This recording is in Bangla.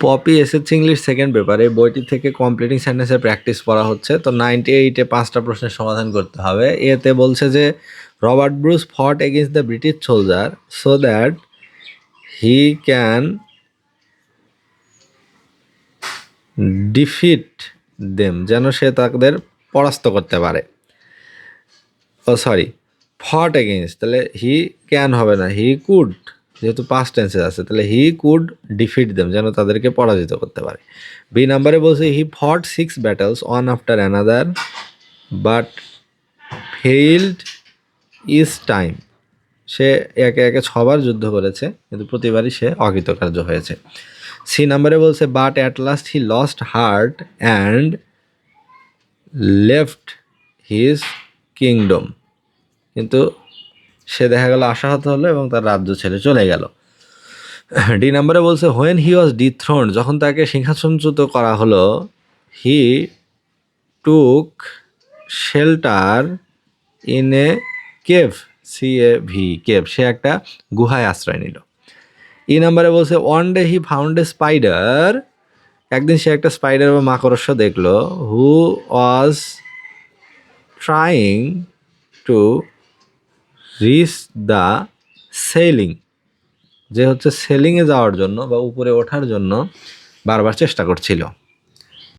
Popy SSC English second paper এই বইটি থেকে কমপ্লিটিং সেন্টেন্সের প্র্যাকটিস করা হচ্ছে। তো নাইনটি এইটে পাঁচটা প্রশ্নের সমাধান করতে হবে। এতে বলছে যে, Robert Bruce fought against the British soldier so that he can defeat them যেন সে তাদের পরাস্ত করতে পারে। ও সরি ফট এগেনস্ট তাহলে হি ক্যান হবে না হি কুড যেহেতু পাস্ট টেন্সে আছে, তাহলে হি কুড ডিফিট দেম যেন তাদেরকে পরাজিত করতে পারে। বি নাম্বারে বলছে he fought six battles one after another but failed is time সে একে একে ছবার যুদ্ধ করেছে, কিন্তু প্রতিবারই সে অকৃতকার্য হয়েছে। সি নাম্বারে বলছে but at last he lost heart and left his kingdom কিন্তু সে দেখা গেল আশাহত হলো এবং তার রাজ্য ছেড়ে চলে গেল। ডি নাম্বারে বলছে হোয়েন হি ওয়াজ ডিথ্রোন যখন তাকে সিংহাসনচ্যুত করা হলো he took shelter in a cave C A V cave সে একটা গুহায় আশ্রয় নিল। ই নাম্বারে বলছে one day he found a spider একদিন সে একটা স্পাইডার বা মাকড়স্য দেখল who was trying to reach the ceiling যে হচ্ছে সেলিংয়ে যাওয়ার জন্য বা উপরে ওঠার জন্য বারবার চেষ্টা করছিল।